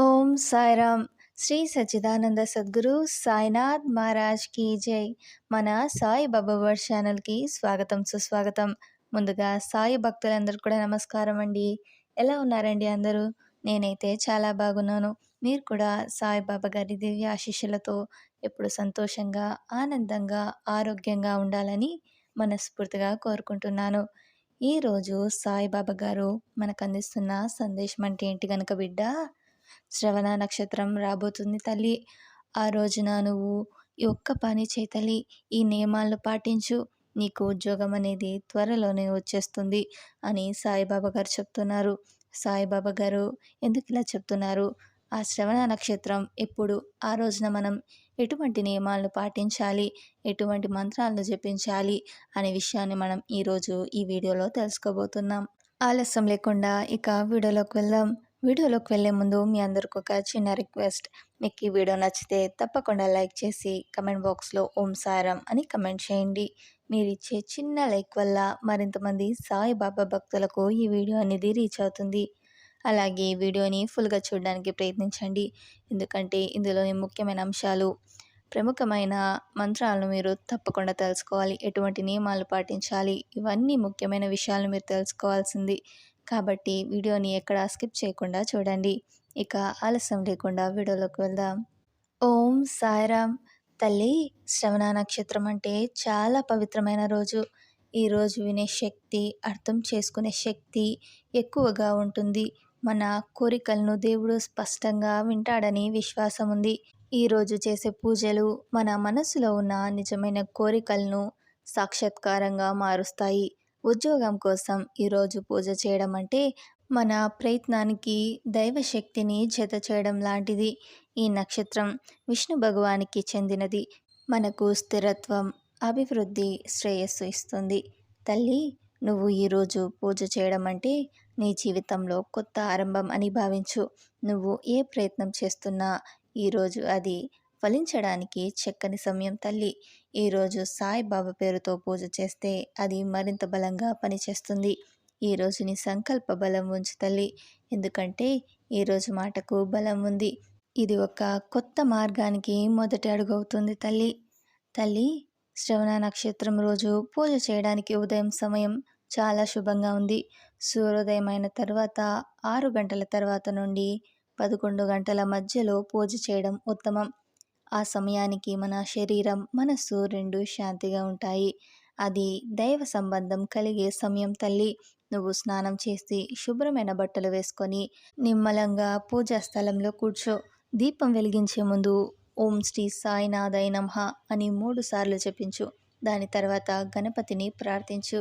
ఓం సాయిరామ్. శ్రీ సచ్చిదానంద సద్గురు సాయినాథ్ మహారాజ్ కీ జై. మన సాయి బాబా వర్డ్ ఛానల్కి స్వాగతం సుస్వాగతం. ముందుగా సాయి భక్తులందరూ కూడా నమస్కారం అండి. ఎలా ఉన్నారండి అందరూ? నేనైతే చాలా బాగున్నాను. మీరు కూడా సాయిబాబా గారి దివ్య ఆశీస్సులతో ఎప్పుడు సంతోషంగా ఆనందంగా ఆరోగ్యంగా ఉండాలని మనస్ఫూర్తిగా కోరుకుంటున్నాను. ఈరోజు సాయిబాబా గారు మనకు అందిస్తున్న సందేశం అంటే ఏంటి కనుక బిడ్డ? శ్రవణ నక్షత్రం రాబోతుంది తల్లి. ఆ రోజున నువ్వు ఈ ఒక్క పని చేయి తల్లి. ఈ నియమాలను పాటించు. నీకు ఉద్యోగం అనేది త్వరలోనే వచ్చేస్తుంది అని సాయిబాబా గారు చెప్తున్నారు. సాయిబాబా గారు ఎందుకు ఇలా చెప్తున్నారు? ఆ శ్రవణ నక్షత్రం ఎప్పుడు? ఆ రోజున మనం ఎటువంటి నియమాలను పాటించాలి? ఎటువంటి మంత్రాలను జపించాలి? అనే విషయాన్ని మనం ఈరోజు ఈ వీడియోలో తెలుసుకోబోతున్నాం. ఆలస్యం లేకుండా ఇక వీడియోలోకి వెళ్దాం. వీడియోలోకి వెళ్ళే ముందు మీ అందరికి ఒక చిన్న రిక్వెస్ట్. మీకు ఈ వీడియో నచ్చితే తప్పకుండా లైక్ చేసి కమెంట్ బాక్స్లో ఓం సారం అని కమెంట్ చేయండి. మీరు ఇచ్చే చిన్న లైక్ వల్ల మరింతమంది సాయిబాబా భక్తులకు ఈ వీడియో అనేది రీచ్ అవుతుంది. అలాగే ఈ వీడియోని ఫుల్గా చూడడానికి ప్రయత్నించండి. ఎందుకంటే ఇందులోని ముఖ్యమైన అంశాలు ప్రముఖమైన మంత్రాలను మీరు తప్పకుండా తెలుసుకోవాలి. ఎటువంటి నియమాలు పాటించాలి? ఇవన్నీ ముఖ్యమైన విషయాలు మీరు తెలుసుకోవాల్సింది. కాబట్టి వీడియోని ఎక్కడ స్కిప్ చేయకుండా చూడండి. ఇక ఆలస్యం లేకుండా వీడియోలోకి వెళ్దాం. ఓం సాయిరామ్. తల్లి శ్రవణ నక్షత్రం అంటే చాలా పవిత్రమైన రోజు. ఈ రోజు వినే శక్తి అర్థం చేసుకునే శక్తి ఎక్కువగా ఉంటుంది. మన కోరికలను దేవుడు స్పష్టంగా వింటాడని విశ్వాసం ఉంది. ఈరోజు చేసే పూజలు మన మనసులో ఉన్న నిజమైన కోరికలను సాక్షాత్కారంగా మారుస్తాయి. ఉద్యోగం కోసం ఈరోజు పూజ చేయడం అంటే మన ప్రయత్నానికి దైవశక్తిని జత చేయడం లాంటిది. ఈ నక్షత్రం విష్ణు భగవానికి చెందినది. మనకు స్థిరత్వం అభివృద్ధి శ్రేయస్సు ఇస్తుంది. తల్లి నువ్వు ఈరోజు పూజ చేయడం అంటే నీ జీవితంలో కొత్త ఆరంభం అని భావించు. నువ్వు ఏ ప్రయత్నం చేస్తున్నా ఈరోజు అది ఫలించడానికి చక్కని సమయం తల్లి. ఈరోజు సాయిబాబా పేరుతో పూజ చేస్తే అది మరింత బలంగా పనిచేస్తుంది. ఈరోజు నీ సంకల్ప బలం ఉంచు తల్లి. ఎందుకంటే ఈరోజు మాటకు బలం ఉంది. ఇది ఒక కొత్త మార్గానికి మొదటి అడుగు అవుతుంది తల్లి. తల్లి శ్రవణ నక్షత్రం రోజు పూజ చేయడానికి ఉదయం సమయం చాలా శుభంగా ఉంది. సూర్యోదయం అయిన తర్వాత ఆరు గంటల తర్వాత నుండి పదకొండు గంటల మధ్యలో పూజ చేయడం ఉత్తమం. ఆ సమయానికి మన శరీరం మనస్సు రెండు శాంతిగా ఉంటాయి. అది దైవ సంబంధం కలిగే సమయం తల్లి. నువ్వు స్నానం చేసి శుభ్రమైన బట్టలు వేసుకొని నిమ్మలంగా పూజా స్థలంలో కూర్చో. దీపం వెలిగించే ముందు ఓం శ్రీ సాయినాథాయ నమః అని మూడు సార్లు చెప్పించు. దాని తర్వాత గణపతిని ప్రార్థించు.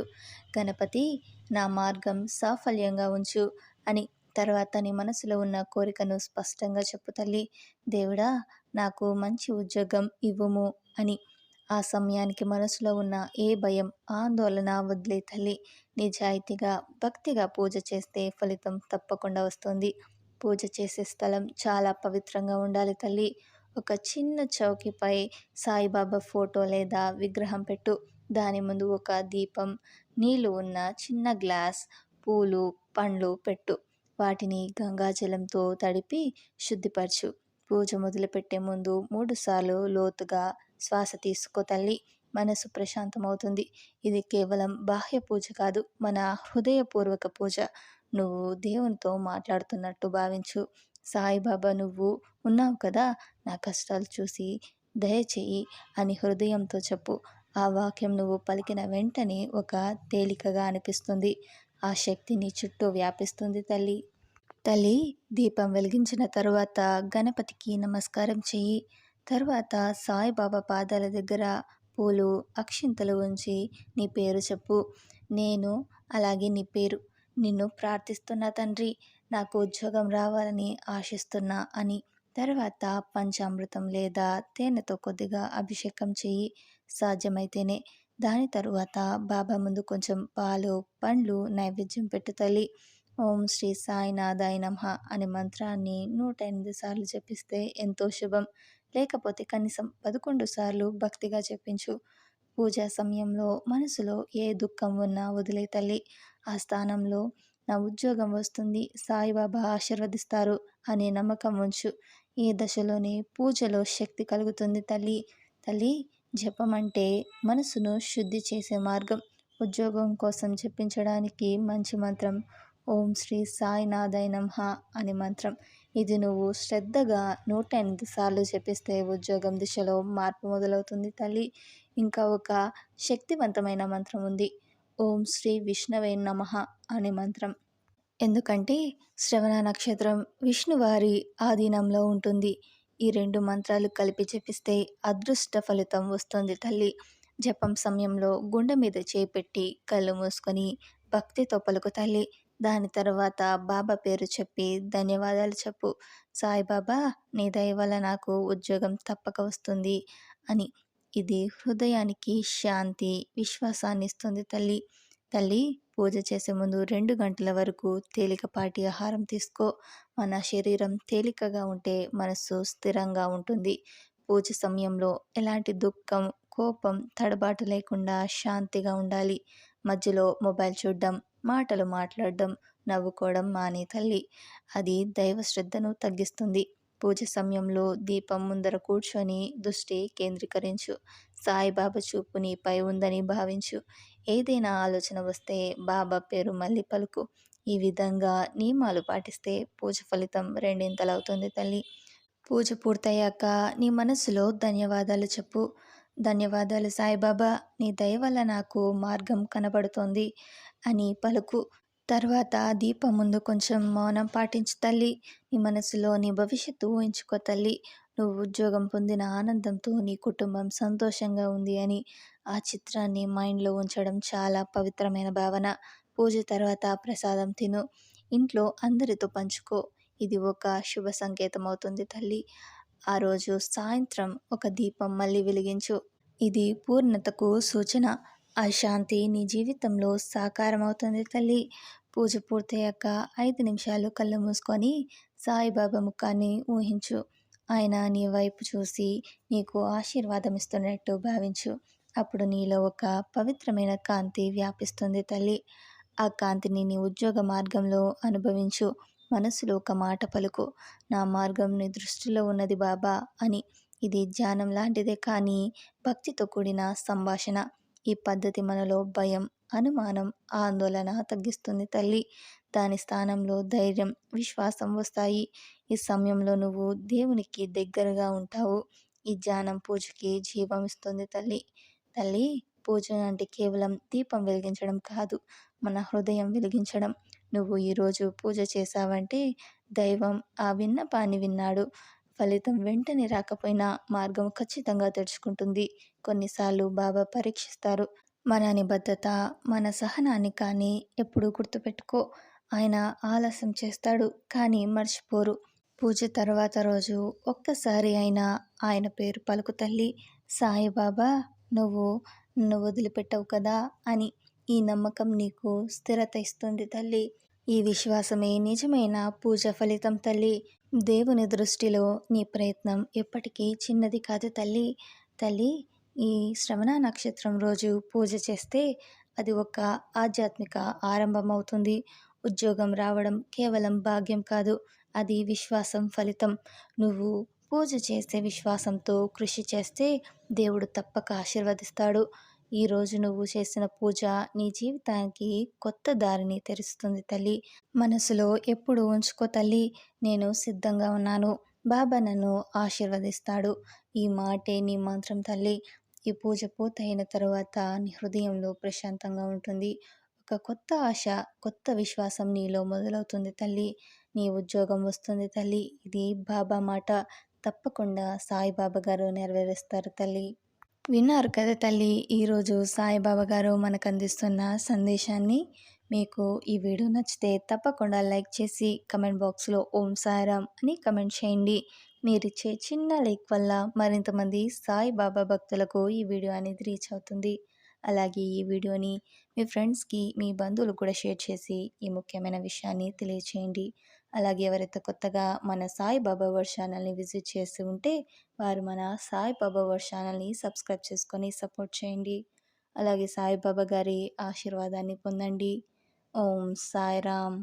గణపతి నా మార్గం సాఫల్యంగా ఉంచు అని తర్వాత నీ మనసులో ఉన్న కోరికను స్పష్టంగా చెప్పు తల్లి. దేవుడా నాకు మంచి ఉద్యోగం ఇవ్వము అని. ఆ సమయానికి మనసులో ఉన్న ఏ భయం ఆందోళన వదిలే తల్లి నిజాయితీగా భక్తిగా పూజ చేస్తే ఫలితం తప్పకుండా వస్తుంది. పూజ చేసే స్థలం చాలా పవిత్రంగా ఉండాలి తల్లి. ఒక చిన్న చౌకీపై సాయిబాబా ఫోటో లేదా విగ్రహం పెట్టు. దాని ముందు ఒక దీపం నీళ్ళు ఉన్న చిన్న గ్లాస్ పూలు పండ్లు పెట్టు. వాటిని గంగాజలంతో తడిపి శుద్ధిపరచు. పూజ మొదలుపెట్టే ముందు మూడుసార్లు లోతుగా శ్వాస తీసుకో తల్లి. మనసు ప్రశాంతమవుతుంది. ఇది కేవలం బాహ్య పూజ కాదు మన హృదయపూర్వక పూజ. నువ్వు దేవునితో మాట్లాడుతున్నట్టు భావించు. సాయిబాబా నువ్వు ఉన్నావు కదా? నా కష్టాలు చూసి దయచేయి అని హృదయంతో చెప్పు. ఆ వాక్యం నువ్వు పలికిన వెంటనే ఒక తేలికగా అనిపిస్తుంది. ఆ శక్తి నీ చుట్టూ వ్యాపిస్తుంది తల్లి. తల్లి దీపం వెలిగించిన తరువాత గణపతికి నమస్కారం చేయి తర్వాత సాయిబాబా పాదాల దగ్గర పూలు అక్షింతలు ఉంచి నీ పేరు చెప్పు. నేను అలాగే నీ పేరు. నిన్ను ప్రార్థిస్తున్న తండ్రి. నాకు ఉద్యోగం రావాలని ఆశిస్తున్నా అని. తర్వాత పంచామృతం లేదా తేనెతో కొద్దిగా అభిషేకం చెయ్యి. సాధ్యమైతేనే. దాని తరువాత బాబా ముందు కొంచెం పాలు పండ్లు నైవేద్యం పెట్టు తల్లి. ఓం శ్రీ సాయినాథాయ నమ అనే మంత్రాన్ని నూట ఎనిమిది సార్లు జపిస్తే ఎంతో శుభం. లేకపోతే కనీసం పదకొండు సార్లు భక్తిగా చెప్పించు పూజా సమయంలో మనసులో ఏ దుఃఖం ఉన్నా వదిలే తల్లి. ఆ స్థానంలో నా ఉద్యోగం వస్తుంది సాయిబాబా ఆశీర్వదిస్తారు అనే నమ్మకం ఉంచు. ఈ దశలోనే పూజలో శక్తి కలుగుతుంది తల్లి. తల్లి జపం అంటే మనసును శుద్ధి చేసే మార్గం. ఉద్యోగం కోసం చెప్పించడానికి మంచి మంత్రం ఓం శ్రీ సాయినాథై నమః అనే మంత్రం. ఇది నువ్వు శ్రద్ధగా నూట ఎనిమిది సార్లు చెప్పిస్తే ఉద్యోగం దిశలో మార్పు మొదలవుతుంది తల్లి. ఇంకా ఒక శక్తివంతమైన మంత్రం ఉంది. ఓం శ్రీ విష్ణవే నమ అనే మంత్రం. ఎందుకంటే శ్రవణ నక్షత్రం విష్ణువారి ఆధీనంలో ఉంటుంది. ఈ రెండు మంత్రాలు కలిపి జపిస్తే అదృష్ట ఫలితం వస్తుంది తల్లి. జపం సమయంలో గుండె మీద చేపెట్టి కళ్ళు మూసుకొని భక్తితో పలుకు తల్లి. దాని తర్వాత బాబా పేరు చెప్పి ధన్యవాదాలు చెప్పు. సాయిబాబా నీ దయ వల్ల నాకు ఉద్యోగం తప్పక వస్తుంది అని. ఇది హృదయానికి శాంతి విశ్వాసాన్ని ఇస్తుంది తల్లి. తల్లి పూజ చేసే ముందు రెండు గంటల వరకు తేలికపాటి ఆహారం తీసుకో. మన శరీరం తేలికగా ఉంటే మనస్సు స్థిరంగా ఉంటుంది. పూజ సమయంలో ఎలాంటి దుఃఖం కోపం తడబాటు లేకుండా శాంతిగా ఉండాలి. మధ్యలో మొబైల్ చూడడం మాటలు మాట్లాడడం నవ్వుకోవడం మానే తల్లి. అది దైవ శ్రద్ధను తగ్గిస్తుంది. పూజ సమయంలో దీపం ముందర కూర్చొని దృష్టి కేంద్రీకరించు. సాయిబాబా చూపు నీపై ఉందని భావించు. ఏదైనా ఆలోచన వస్తే బాబా పేరు మళ్ళీ పలుకు. ఈ విధంగా నియమాలు పాటిస్తే పూజ ఫలితం రెండింతలవుతుంది తల్లి. పూజ పూర్తయ్యాక నీ మనసులో ధన్యవాదాలు చెప్పు. ధన్యవాదాలు సాయిబాబా. నీ దయ వల్ల నాకు మార్గం కనబడుతోంది అని పలుకు. తర్వాత దీపం ముందు కొంచెం మౌనం పాటించు తల్లి. నీ మనసులో నీ భవిష్యత్తు ఊహించుకో తల్లి. నువ్వు ఉద్యోగం పొందిన ఆనందంతో నీ కుటుంబం సంతోషంగా ఉంది అని ఆ చిత్రాన్ని మైండ్లో ఉంచడం చాలా పవిత్రమైన భావన. పూజ తర్వాత ప్రసాదం తిను. ఇంట్లో అందరితో పంచుకో. ఇది ఒక శుభ సంకేతం అవుతుంది తల్లి. ఆ రోజు సాయంత్రం ఒక దీపం మళ్ళీ వెలిగించు. ఇది పూర్ణతకు సూచన. ఆ శాంతి నీ జీవితంలో సాకారం అవుతుంది తల్లి. పూజ పూర్తయ్యాక ఐదు నిమిషాలు కళ్ళు మూసుకొని సాయిబాబా ముఖాన్ని ఊహించు. ఆయన నీ వైపు చూసి నీకు ఆశీర్వాదం ఇస్తున్నట్టు భావించు. అప్పుడు నీలో ఒక పవిత్రమైన కాంతి వ్యాపిస్తుంది తల్లి. ఆ కాంతిని నీ ఉద్యోగ మార్గంలో అనుభవించు. మనసులో ఒక మాట పలుకు. నా మార్గం నీ దృష్టిలో ఉన్నది బాబా అని. ఇది ధ్యానం లాంటిదే కానీ భక్తితో కూడిన సంభాషణ. ఈ పద్ధతి మనలో భయం అనుమానం ఆందోళన తగ్గిస్తుంది తల్లి. దాని స్థానంలో ధైర్యం విశ్వాసం వస్తాయి. ఈ సమయంలో నువ్వు దేవునికి దగ్గరగా ఉంటావు. ఈ ధ్యానం పూజకి జీవం ఇస్తుంది తల్లి. తల్లి పూజ అంటే కేవలం దీపం వెలిగించడం కాదు మన హృదయం వెలిగించడం. నువ్వు ఈరోజు పూజ చేశావంటే దైవం ఆ విన్నపాన్ని విన్నాడు. ఫలితం వెంటనే రాకపోయినా మార్గం ఖచ్చితంగా తెరుచుకుంటుంది. కొన్నిసార్లు బాబా పరీక్షిస్తారు. మన నిబద్ధత మన సహనాన్ని కానీ ఎప్పుడూ గుర్తుపెట్టుకో. ఆయన ఆలస్యం చేస్తాడు కానీ మర్చిపోరు. పూజ తర్వాత రోజు ఒక్కసారి అయినా ఆయన పేరు పలుకు తల్లి సాయిబాబా నువ్వు నన్ను వదిలిపెట్టవు కదా అని ఈ నమ్మకం నీకు స్థిరత ఇస్తుంది తల్లి. ఈ విశ్వాసమే నిజమైన పూజ ఫలితం తల్లి. దేవుని దృష్టిలో నీ ప్రయత్నం ఎప్పటికీ చిన్నది కాదు తల్లి. తల్లి ఈ శ్రవణ నక్షత్రం రోజు పూజ చేస్తే అది ఒక ఆధ్యాత్మిక ఆరంభం అవుతుంది ఉద్యోగం రావడం కేవలం భాగ్యం కాదు అది విశ్వాసం ఫలితం. నువ్వు పూజ చేసే విశ్వాసంతో కృషి చేస్తే దేవుడు తప్పక ఆశీర్వదిస్తాడు. ఈరోజు నువ్వు చేసిన పూజ నీ జీవితానికి కొత్త దారిని తెరుస్తుంది తల్లి. మనసులో ఎప్పుడు ఉంచుకో తల్లి నేను సిద్ధంగా ఉన్నాను. బాబా నన్ను ఆశీర్వదిస్తాడు. ఈ మాటే నీ మంత్రం తల్లి. ఈ పూజ పూర్తయిన తర్వాత నీ హృదయంలో ప్రశాంతంగా ఉంటుంది. ఒక కొత్త ఆశ కొత్త విశ్వాసం నీలో మొదలవుతుంది తల్లి. నీ ఉద్యోగం వస్తుంది తల్లి. ఇది బాబా మాట. తప్పకుండా సాయిబాబా గారు నెరవేరుస్తారు తల్లి. విన్నారు కదా తల్లి ఈరోజు సాయిబాబా గారు మనకు అందిస్తున్న సందేశాన్ని. మీకు ఈ వీడియో నచ్చితే తప్పకుండా లైక్ చేసి కమెంట్ బాక్స్లో ఓం సాయిరామ్ అని కమెంట్ చేయండి. మీరిచ్చే చిన్న లైక్ వల్ల మరింతమంది సాయిబాబా భక్తులకు ఈ వీడియో అనేది రీచ్ అవుతుంది. అలాగే ఈ వీడియోని మీ ఫ్రెండ్స్కి మీ బంధువులు కూడా షేర్ చేసి ఈ ముఖ్యమైన విషయాన్ని తెలియచేయండి. అలాగే ఎవరైతే కొత్తగా మన సాయిబాబా వర్డ్ ఛానల్ని విజిట్ చేసి ఉంటే వారు మన సాయిబాబా వర్డ్ ఛానల్ని సబ్స్క్రైబ్ చేసుకొని సపోర్ట్ చేయండి. అలాగే సాయిబాబా గారి ఆశీర్వాదాన్ని పొందండి. ఓం సాయిరామ్.